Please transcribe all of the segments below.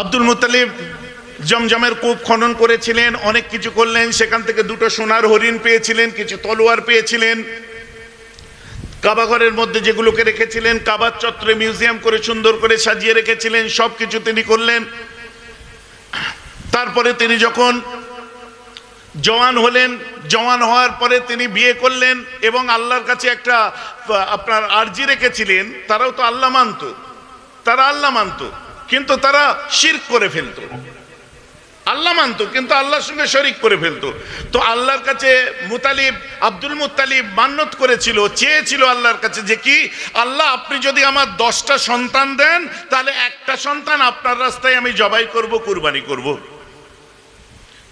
আব্দুল মুতালিব জমজমের কূপ খনন করেছিলেন, অনেক কিছু করলেন, সেখান থেকে দুটো সোনার হরিণ পেয়েছিলেন, কিছু তলোয়ার পেয়েছিলেন। কাবাঘরের মধ্যে যেগুলোকে রেখেছিলেন কাবার চত্বরে মিউজিয়াম করে সুন্দর করে সাজিয়ে রেখেছিলেন সব কিছু তিনি করলেন। তারপরে তিনি যখন জওয়ান হলেন, জওয়ান হওয়ার পরে তিনি বিয়ে করলেন এবং আল্লাহর কাছে একটা, আপনার আর্জি রেখেছিলেন, তারাও তো আল্লাহ মানত, তারা আল্লাহ মানত। কিন্তু তারা শিরক করে ফেলতো। আল্লাহ মানত, কিন্তু আল্লাহর সঙ্গে শরিক করে ফেলতো। তো আল্লাহর কাছে মুতালিব, আব্দুল মুতালিব মান্যত করেছিল, চেয়েছিল আল্লাহর কাছে যে কি, আল্লাহ আপনি যদি আমার দশটা সন্তান দেন, তাহলে একটা সন্তান আপনার রাস্তায় আমি জবাই করব, কুরবানি করব।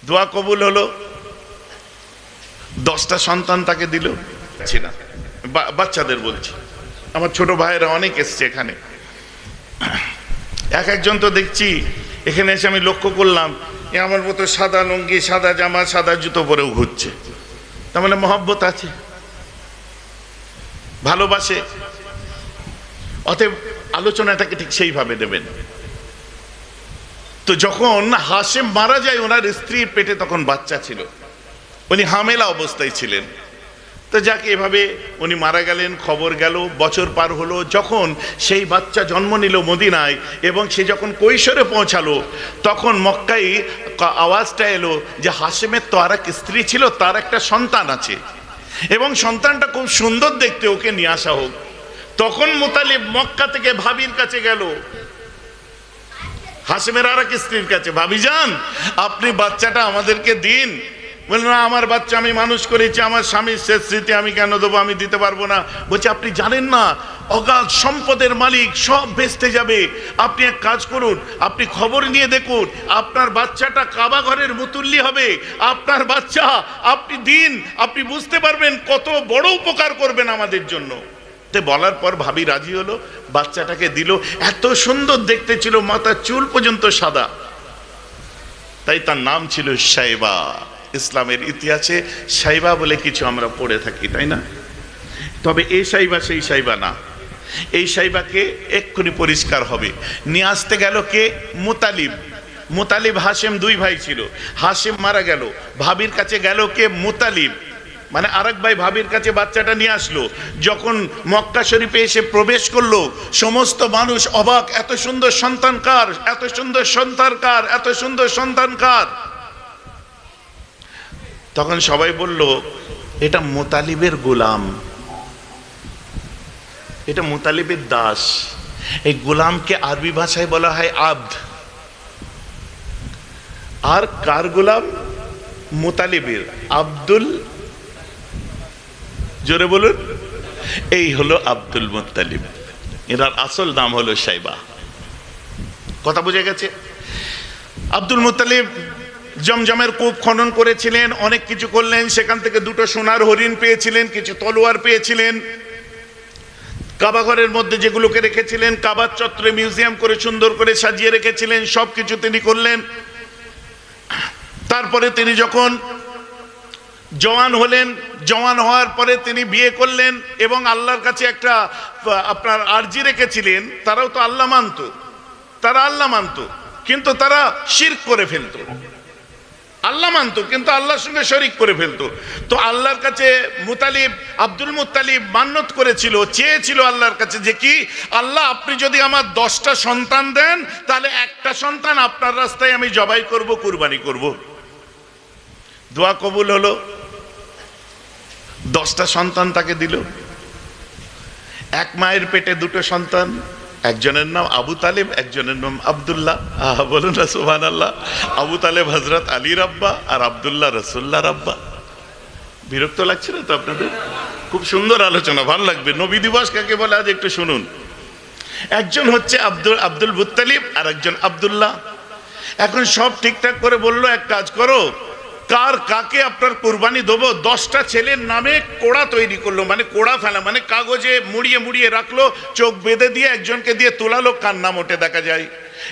দোয়া কবুল হলো? দশটা সন্তান তাকে দিল? না। বাচ্চাদের বলছি। আমার ছোট ভাইয়েরা অনেক এসছে এখানে। এক একজন তো দেখছি, এখানে এসে আমি লক্ষ্য করলাম, এ আমার মতো সাদা লুঙ্গি, সাদা জামা, সাদা জুতো পরেও ঘুরছে। তার মানে মহব্বত আছে। ভালোবাসে। অতএব আলোচনাটাকে ঠিক সেইভাবে দেবেন। তো যখন হাসেম মারা যায়, ওনার স্ত্রীর পেটে তখন বাচ্চা ছিল। উনি হামেলা অবস্থায় ছিলেন। তো যাকে, এভাবে উনি মারা গেলেন, খবর গেল, বছর পার হলো, যখন সেই বাচ্চা জন্ম নিল মদিনায় এবং সে যখন কৈশোরে পৌঁছালো, তখন মক্কাই আওয়াজটা এলো যে হাসেমের তো আর এক স্ত্রী ছিল, তার একটা সন্তান আছে। এবং সন্তানটা খুব সুন্দর দেখতে, ওকে নিয়ে আসা হোক। তখন মোতালিব মক্কা থেকে ভাবির কাছে গেল হাসিমের আর এক স্ত্রীর কাছে, ভাবি যান আপনি বাচ্চাটা আমাদেরকে দিন। বললেন না, আমার বাচ্চা, আমি মানুষ করেছি, আমার স্বামীর শেষ স্মৃতি আমি কেন দেবো, আমি দিতে পারব না। বলছে, আপনি জানেন না, অগাধ সম্পদের মালিক সব বেচতে যাবে। আপনি এক কাজ করুন, আপনি খবর নিয়ে দেখুন, আপনার বাচ্চাটা কাবা ঘরের মুতুল্লি হবে। আপনার বাচ্চা, আপনি দিন, আপনি বুঝতে পারবেন কত বড় উপকার করবেন আমাদের জন্য। তে বলার পর ভাবি রাজি হলো, বাচ্চাটাকে দিল। এত সুন্দর দেখতে ছিল, মাথার চুল পর্যন্ত সাদা। তাই তার নাম ছিল সাইবা। ইসলামের ইতিহাসে সাইবা বলে কিছু আমরা পড়ে থাকি, তাই না? তবে এই সাইবা সেই সাইবা না। এই সাইবাকে এক্ষুনি পরিষ্কার হবে। নিয়ে আসতে গেল কে? মুতালিব। মুতালিব হাসেম দুই ভাই ছিল। হাসেম মারা গেল। ভাবির কাছে গেল কে? মুতালিব। মানে আরেক ভাই ভাবির কাছে বাচ্চাটা নিয়ে আসলো। যখন মক্কা শরীফে এসে প্রবেশ করল, সমস্ত মানুষ অবাক, এত সুন্দর সন্তান কার? এত সুন্দর সন্তান কার? এত সুন্দর সন্তান কার? তখন সবাই বলল, এটা মোতালিবের গোলাম। এটা মোতালিবের দাস। এই গোলামকে আরবি ভাষায় বলা হয় আব্দ। আর কার গোলাম? মোতালিবের। আব্দুল, জোরে বলুন। এই হলো আব্দুল মুত্তালিব এনার আসল নাম হলো সাইবা। কথা বোঝা গেছে? আব্দুল মুত্তালিব জমজমের কূপ খনন করেছিলেন, অনেক কিছু করলেন, সেখান থেকে দুটো সোনার হরিণ পেয়েছিলেন, কিছু তলোয়ার পেয়েছিলেন। কাবাঘরের মধ্যে যেগুলোকে রেখেছিলেন কাবার চত্বরে মিউজিয়াম করে সুন্দর করে সাজিয়ে রেখেছিলেন সব কিছু তিনি করলেন। তারপরে তিনি যখন জওয়ান হলেন, জওয়ান হওয়ার পরে তিনি বিয়ে করলেন এবং আল্লাহর কাছে একটা, আপনার আর্জি রেখেছিলেন, তারাও তো আল্লাহ মানত, তারা আল্লাহ মানত, কিন্তু তারা শির করে ফেলতো। আল্লাহ মানত, কিন্তু আল্লাহর সঙ্গে শরিক করে ফেলতো। তো আল্লাহর কাছে মুতালিব, আব্দুল মুতালিব মান্যত করেছিল, চেয়েছিল আল্লাহর কাছে যে কি, আল্লাহ আপনি যদি আমার দশটা সন্তান দেন, তাহলে একটা সন্তান আপনার রাস্তায় আমি জবাই করব, কুরবানি করব। দোয়া কবুল হলো। দশটা সন্তান তাকে দিল। এক মায়ের পেটে দুটো সন্তান। একজনের নাম আবু তালেব, একজনের নাম আবদুল্লাহ। আহা, বলুন না আল্লাহ আবু তালেব হজরত আলী রাব্বা আর আবদুল্লাহ রসুল্লাহ রাব্বা। বিরক্ত লাগছে না তো আপনাদের? খুব সুন্দর আলোচনা, ভালো লাগবে। নবী দিবস কাকে বলে? আজ একটু শুনুন। একজন হচ্ছে আব্দুল আব্দুল মুত্তালিব আর একজন আবদুল্লাহ। এখন সব ঠিকঠাক করে বলল, এক কাজ করো কার কাকে আপনার কোরবানি দেবো? দশটা ছেলের নামে কোড়া তৈরি করল মানে কোড়া ফেলা মানে কাগজে মুড়িয়ে মুড়িয়ে রাখল, চোখ বেঁধে দিয়ে একজনকে দিয়ে তোলালো, কার নাম ওঠে দেখা যায়।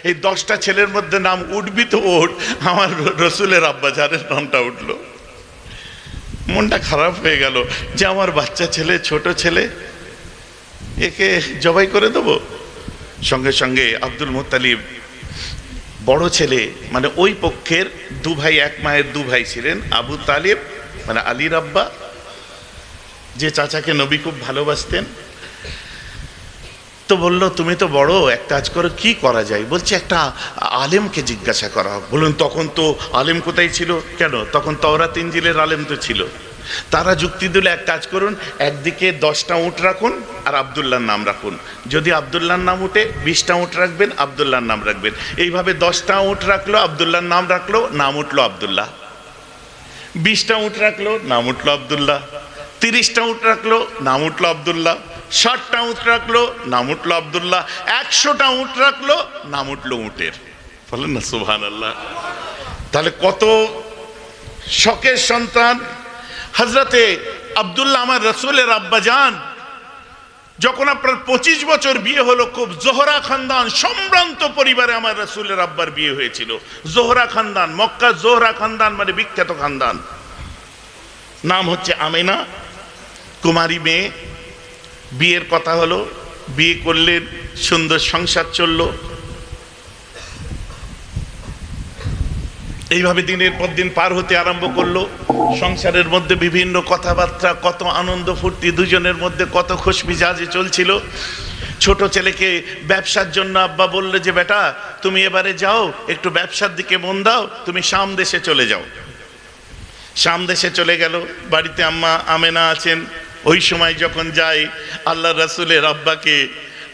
এই দশটা ছেলের মধ্যে নাম উঠবি তো ওঠ, আমার রসুলের আব্বা যারের নামটা উঠল। মনটা খারাপ হয়ে গেল যে আমার বাচ্চা ছেলে, ছোট ছেলে, একে জবাই করে দেবো? সঙ্গে সঙ্গে আব্দুল মুতালিব বড় ছেলে মানে ওই পক্ষের দু ভাই, এক মায়ের দু ভাই ছিলেন, আবু তালেব মানে আলীর আব্বা যে চাচাকে নবী খুব ভালোবাসতেন। তো বলল, তুমি তো বড়, এক কাজ করো, কি করা যায়? বলছে, একটা আলেমকে জিজ্ঞাসা করা হোক। বলুন, তখন তো আলেম কোথায় ছিল? কেন? তখন তওরাত ইঞ্জিলের আলেম তো ছিল। তারা যুক্তি দিলে, এক কাজ করুন, একদিকে দশটা উঁট রাখুন আর আবদুল্লাহর নাম রাখুন। যদি আবদুল্লাহর নাম উঠে, বিশটা উঁট রাখবেন, আবদুল্লাহর নাম রাখবেন। এইভাবে দশটা উঁট রাখল, আবদুল্লাহর নাম রাখল, নাম উঠল আবদুল্লাহ। বিশটা উঁট রাখল, নাম উঠল আবদুল্লাহ। তিরিশটা উঁট রাখল, নাম উঠল আবদুল্লাহ। ষাটটা উঁট রাখল, নাম উঠল আবদুল্লাহ। একশোটা উঁট রাখল, নাম উঠল উঁটের। বলেন না সুবহান আল্লাহ তাহলে কত শখের সন্তান হজরতে আবদুল্লাহ আমার রসুলের আব্বা যান যখন আপনার পঁচিশ বছর বিয়ে হলো, খুব জোহরা খানদান সম্ভ্রান্ত পরিবারে আমার রসুলের আব্বার বিয়ে হয়েছিল। জোহরা খানদান মক্কা জোহরা খানদান মানে বিখ্যাত খানদান। নাম হচ্ছে আমেনা, কুমারী মেয়ে। বিয়ের কথা হলো, বিয়ে করলেন, সুন্দর সংসার চলল। এইভাবে দিনের পর দিন পার হতে আরম্ভ করল। সংসারের মধ্যে বিভিন্ন কথাবার্তা, কত আনন্দ ফুর্তি, দুজনের মধ্যে কত খুশমিজাজে চলছিল। ছোট ছেলেকে ব্যবসার জন্য আব্বা বললে যে, বেটা, তুমি এবারে যাও, একটু ব্যবসার দিকে মন দাও, তুমি শাম দেশে চলে যাও। শাম দেশে চলে গেল, বাড়িতে আম্মা আমেনা আছেন। ওই সময় যখন যাই আল্লাহ রাসুলের আব্বাকে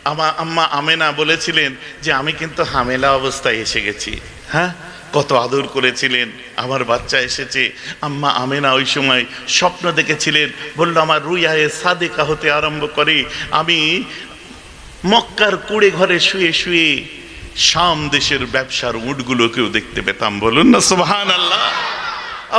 আমা, আম্মা আমেনা বলেছিলেন যে, আমি কিন্তু হামেলা অবস্থায় এসে গেছি। হ্যাঁ? কত আদর করেছিলেন। আমার বাচ্চা এসেছে। আম্মা আমেনা ওই সময় স্বপ্ন দেখেছিলেন। বলল, আমার রুইয়ায়ে সাদেকা হতে আরম্ভ করে। আমি মক্কার কুড়ে ঘরে শুয়ে শুয়ে শাম দেশের ব্যবসার উটগুলোকেও দেখতে পেতাম। বলুন না সুবহান আল্লাহ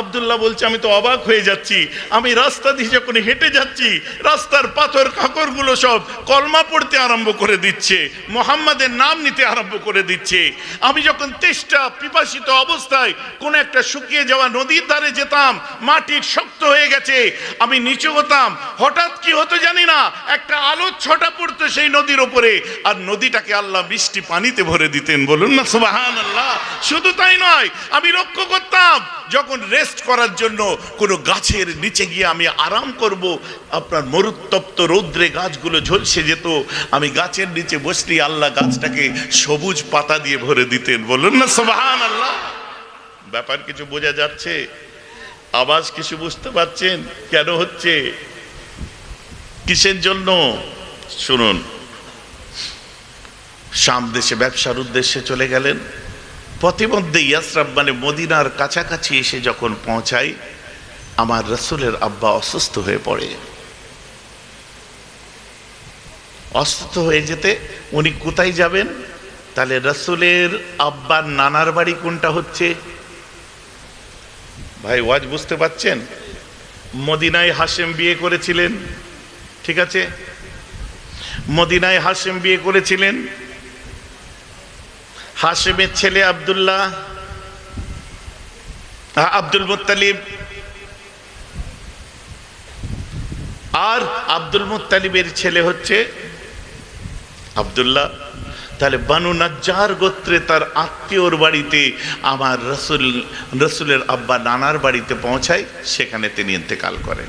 আবদুল্লাহ বলছে, আমি তো অবাক হয়ে যাচ্ছি। আমি রাস্তা দিয়ে যখন হেঁটে যাচ্ছি, রাস্তার পাথর কাকরগুলো সব কলমা পড়তে আরম্ভ করে দিচ্ছে, মোহাম্মদের নাম নিতে আরম্ভ করে দিচ্ছে। আমি যখন তেষ্টা, পিপাসিত অবস্থায় কোন একটা শুকিয়ে যাওয়া নদীর ধারে যেতাম, মাটির শক্ত হয়ে গেছে। আমি নিচু হতাম। হঠাৎ কি হতো জানি না, একটা আলো ছটা পড়তো সেই নদীর ওপরে। আর নদীটাকে আল্লাহ বৃষ্টি পানিতে ভরে দিতেন। বলুন না সুবাহান আল্লাহ শুধু তাই নয়, আমি লক্ষ্য করতাম, যখন রেস্ট করার জন্য কোনো গাছের নিচে গিয়ে আমি আরাম করব, আপনার মরুত্তপ্ত রৌদ্রে গাছগুলো ঝলসে যেত, আমি গাছের নিচে বসলি আল্লাহ গাছটাকে সবুজ পাতা দিয়ে ভরে দিতেন। বলুন না সুবাহান আল্লাহ ব্যাপার কিছু বোঝা যাচ্ছে? আওয়াজ কিছু বুঝতে পারছেন? কেন হচ্ছে? কিসের জন্য? শুনুন। শাম দেশে ব্যবসার উদ্দেশ্যে চলে গেলেন। পথিমধ্যে ইয়াসরাব মানে মদিনার কাছাকাছি এসে যখন পৌঁছাই আমার রসুলের আব্বা অসুস্থ হয়ে পড়ে। অসুস্থ হয়ে যেতে উনি কোথায় যাবেন? তাহলে রসুলের আব্বার নানার বাড়ি কোনটা হচ্ছে? ভাই, ওয়াজ বুঝতে পাচ্ছেন মদিনায় হাসেম বিয়ে করেছিলেন, ঠিক আছে? মদিনায় হাসেম বিয়ে করেছিলেন। হাসেমের ছেলে আবদুল্লাহ আব্দুল মুত্তালিব। আর আব্দুল মুত্তালিবের ছেলে হচ্ছে আব্দুল্লাহ। তাহলে বানু নাজ্জার গোত্রে তার আত্মীয়র বাড়িতে আমার রসুল, রসুলের আব্বা নানার বাড়িতে পৌঁছায়, সেখানে তিনি ইন্তেকাল করেন।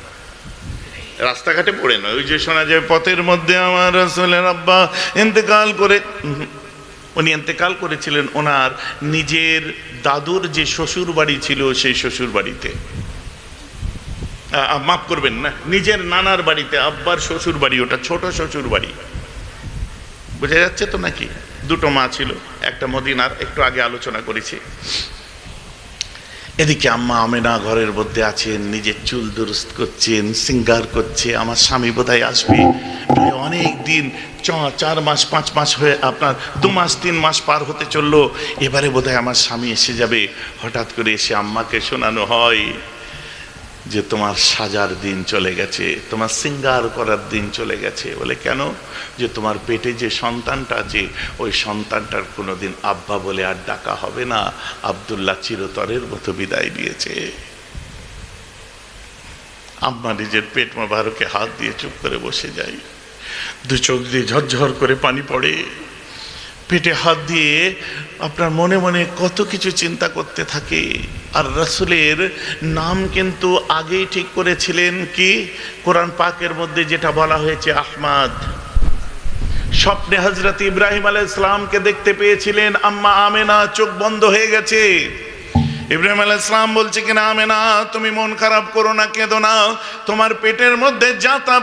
রাস্তাঘাটে পড়ে নয়, ওই যে শোনা যায়, পথের মধ্যে আমার রসুলের আব্বা ইন্তেকাল করে উনি ইন্তেকাল করেছিলেন ওনার নিজের দাদুর যে শ্বশুর বাড়ি ছিল, সেই শ্বশুর বাড়িতে। মাফ করবেন না, নিজের নানার বাড়িতে, আব্বার শ্বশুর বাড়ি, ওটা ছোট শ্বশুর বাড়ি। বোঝা যাচ্ছে তো নাকি? দুটো মা ছিল, একটা মদিনার, একটু আগে আলোচনা করেছি। এদিকে আম্মা আমেনা ঘরের মধ্যে আছেন, নিজের চুল দুরস্ত করছেন, সিঙ্গার করছে, আমার স্বামী বোধহয় আসবে। প্রায় অনেক দিন চার মাস, পাঁচ মাস হয়ে আপনার দু মাস, তিন মাস পার হতে চলল। এবারে বোধহয় আমার স্বামী এসে যাবে। হঠাৎ করে এসে আম্মাকে শোনানো হয়। যে তোমার সাজার দিন চলে গেছে, তোমার সিঙ্গার করার দিন চলে গেছে। বলে কেন? যে তোমার পেটে যে সন্তানটা আছে, ওই সন্তানটার কোনোদিন আব্বা বলে আর ডাকা হবে না। আবদুল্লাহ চিরতরের মতো বিদায় দিয়েছে আম্মা নিজের পেট মোবারকে হাত দিয়ে চুপ করে বসে যাই দু চোখ দিয়ে ঝরঝর করে পানি পড়ে। পেটে হাত দিয়ে আপনার মনে মনে কত কিছু চিন্তা করতে থাকে। আর রসুলের নাম কিন্তু আগেই ঠিক করেছিলেন কি? কোরআন পাকের মধ্যে যেটা বলা হয়েছে আহমাদ। স্বপ্নে হজরত ইব্রাহিম আলাই ইসলামকে দেখতে পেয়েছিলেন, আম্মা আমেনা, চোখ বন্ধ হয়ে গেছে। ইব্রাহিম আলাইহিস ইসলাম বলছে কিনা, আমেনা, তুমি মন খারাপ করো না, কেঁদো না। তোমার পেটের মধ্যে যাতা